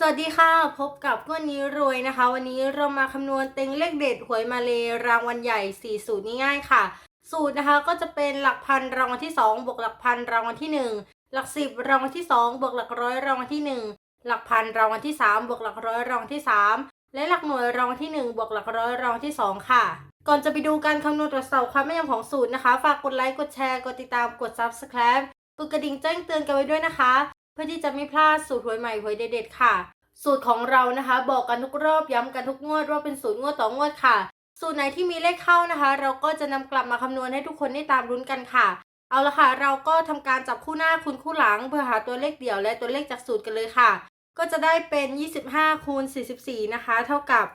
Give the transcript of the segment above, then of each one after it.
สวัสดีค่ะ พบกับงวดนี้รวยนะคะ วันนี้เรามาคำนวณเต็งเลขเด็ดหวยมาเลยรางวัลใหญ่4สูตรง่ายๆค่ะ สูตรนะคะก็จะเป็นหลักพันรางวัลที่ 2 บวกหลักพันรางวัลที่ 1 หลักสิบรางวัลที่ 2 บวกหลักร้อยรางวัลที่ 1 หลักพันรางวัลที่ 3 บวกหลักร้อยรางวัลที่ 3 และหลักหน่วยรางวัลที่ 1 บวกหลักร้อยรางวัลที่ 2 ค่ะ ก่อนจะไปดูการคำนวณตรวจสอบความแม่นยำของสูตรนะคะ ฝากกดไลค์กดแชร์กดติดตามกด subscribe กดกระดิ่งแจ้งเตือนกันไว้ด้วยนะคะ พื่อที่จะไม่พลาดสูตรหวยใหม่หวยเด็ดๆค่ะ สูตรของเรานะคะ บอกกันทุกรอบย้ำกันทุกงวดว่าเป็นสูตรงวดต่องวดค่ะ สูตรไหนที่มีเลขเข้านะคะ เราก็จะนำกลับมาคำนวณให้ทุกคนได้ตามรุ้นกันค่ะ เอาละค่ะ เราก็ทำการจับคู่หน้าคูณคู่หลัง เพื่อหาตัวเลขเดี่ยวและตัวเลขจากสูตรกันเลยค่ะ ก็จะได้เป็น 25คูณ44 นะคะ เท่ากับ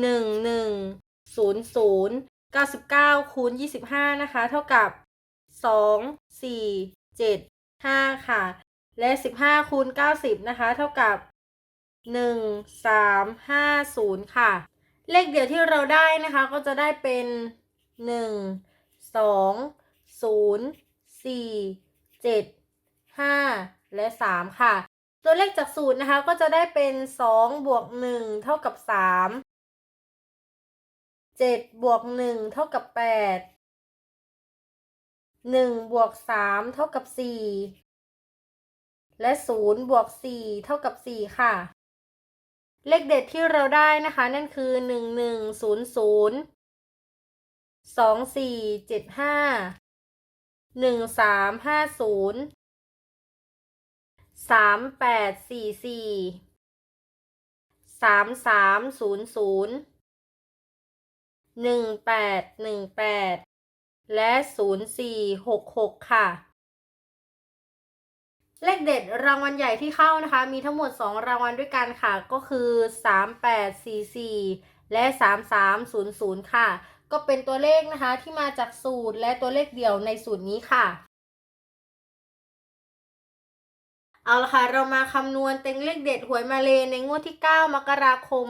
1 1 0 0 99คูณ25 นะคะ เท่ากับ 2 4 7 5 ค่ะ และ 15คูณ90 นะคะ เท่ากับ 1 3 5 0 ค่ะ เลขเดียวที่เราได้นะคะ ก็จะได้เป็น 1 2 0 4 7 5 และ 3 ค่ะ ตัวเลขจากสูตรนะคะ ก็จะได้เป็น 2 บวก 1 เท่ากับ 3 7 บวก 1 เท่ากับ 8 หนึ่งบวกสามเท่ากับสี่และศูนย์บวกสี่เท่ากับสี่ค่ะ เลขเด็ดที่เราได้นะคะ นั่นคือหนึ่งหนึ่งศูนย์ศูนย์สองสี่เจ็ดห้าหนึ่งสามห้าศูนย์สามแปดสี่สี่สามสามศูนย์ศูนย์หนึ่งแปดหนึ่งแปด และ 0 4 6 6 ค่ะ เลขเด็ดรางวัลใหญ่ที่เข้านะคะ มีทั้งหมด 2 รางวัลด้วยกันค่ะ ก็คือ 3844 และ 3300 ค่ะ ก็เป็นตัวเลขนะคะที่มาจากสูตรและตัวเลขเดี่ยวในสูตรนี้ค่ะ เอาละค่ะ เรามาคำนวณเต็งเลขเด็ดหวยมาเลยในงวดที่ 9 มกราคม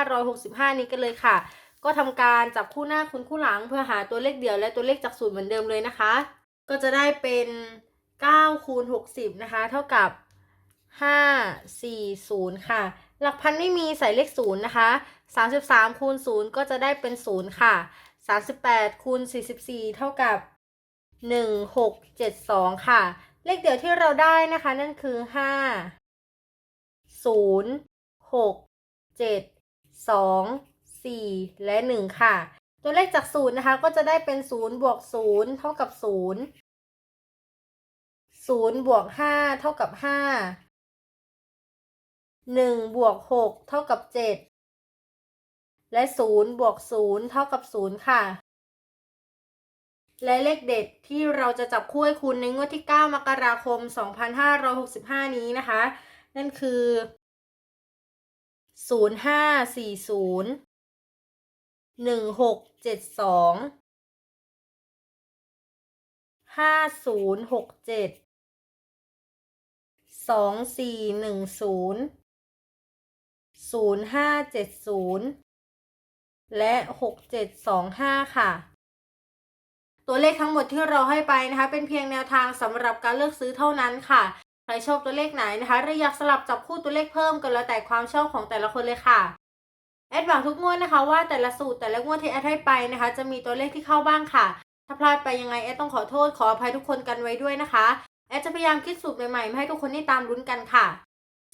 2565 นี้กันเลยค่ะ ก็ทำการจับคู่หน้าคูณคู่หลัง เพื่อหาตัวเลขเดี่ยวและตัวเลขจากสูตรเหมือนเดิมเลยนะคะ ก็จะได้เป็น9คูณ60 นะคะ เท่ากับ 5 4 0 ค่ะ หลักพันไม่มีใส่เลข 0 นะคะ 33คูณ0 ก็จะได้เป็น 0 ค่ะ 38คูณ44 เท่ากับ 1 6 7 2 ค่ะ เลขเดี่ยวที่เราได้นะคะนั่นคือ 5 0 6 7 2 4 และ 1 ค่ะ ตัวเลขจากศูนย์นะคะก็จะได้เป็น 0 บวก 0 เท่ากับ 0 0 บวก 5 เท่ากับ 5 1 บวก 6 เท่ากับ 7 และ 0 บวก 0 เท่ากับ 0 ค่ะ และเลขเด็ดที่เราจะจับคู่ให้คุณในงวดที่ 9 มกราคม 2565 นี้นะคะ นั่นคือ 0540 1672 5067 2410 0570และ6725ค่ะ ตัวเลขทั้งหมดที่เราให้ไปนะคะ เป็นเพียงแนวทางสำหรับการเลือกซื้อเท่านั้นค่ะ ใครชอบตัวเลขไหนนะคะหรืออยากสลับจับคู่ตัวเลขเพิ่มก็แล้วแต่ความชอบของแต่ละคนเลยค่ะ แอดหวังทุกงวดนะคะว่าแต่ละสูตรแต่ละงวดที่แอดให้ไปนะคะ จะมีตัวเลขที่เข้าบ้างค่ะ ถ้าพลาดไปยังไงแอดต้องขอโทษขออภัยทุกคนกันไว้ด้วยนะคะ แอดจะพยายามคิดสูตรใหม่ๆมาให้ทุกคนได้ตามลุ้นกันค่ะ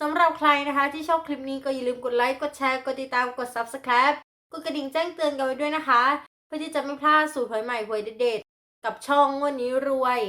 สำหรับใครนะคะที่ชอบคลิปนี้ก็อย่าลืมกดไลค์กดแชร์กดติดตามกด subscribe กดกระดิ่งแจ้งเตือนกันไว้ด้วยนะคะ เพื่อที่จะไม่พลาดสูตรหวยใหม่หวยเด็ดๆกับช่องงวดนี้รวย